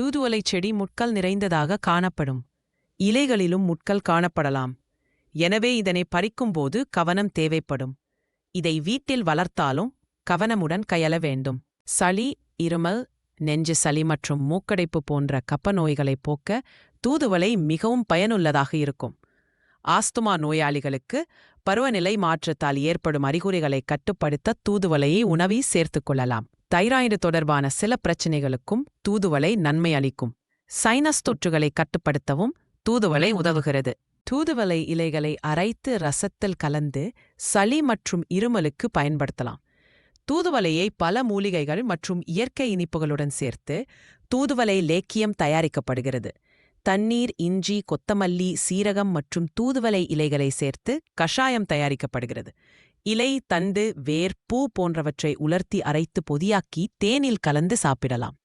தூதுவளை செடி முட்கள் நிறைந்ததாக காணப்படும். இலைகளிலும் முட்கள் காணப்படலாம். எனவே இதனை பறிக்கும்போது கவனம் தேவைப்படும். இதை வீட்டில் வளர்த்தாலும் கவனமுடன் கையள வேண்டும். சளி இருமல் நெஞ்சு சளி மற்றும் மூக்கடைப்பு போன்ற கப்ப நோய்களைப் போக்க தூதுவளை மிகவும் பயனுள்ளதாக இருக்கும். ஆஸ்துமா நோயாளிகளுக்கு பருவநிலை மாற்றத்தால் ஏற்படும் அறிகுறிகளை கட்டுப்படுத்த தூதுவளையை உணவி சேர்த்துக் கொள்ளலாம். தைராய்டு தொடர்பான சில பிரச்சினைகளுக்கும் தூதுவளை நன்மை அளிக்கும். சைனஸ் தொற்றுகளை கட்டுப்படுத்தவும் தூதுவளை உதவுகிறது. தூதுவளை இலைகளை அரைத்து ரசத்தில் கலந்து சளி மற்றும் இருமலுக்கு பயன்படுத்தலாம். தூதுவளையை பல மூலிகைகள் மற்றும் இயற்கை இனிப்புகளுடன் சேர்த்து தூதுவளை லேக்கியம் தயாரிக்கப்படுகிறது. தண்ணீர் இஞ்சி கொத்தமல்லி சீரகம் மற்றும் தூதுவலை இலைகளை சேர்த்து கஷாயம் தயாரிக்கப்படுகிறது. இலை தண்டு வேர் பூ போன்றவற்றை உலர்த்தி அரைத்து பொதியாக்கி தேனில் கலந்து சாப்பிடலாம்.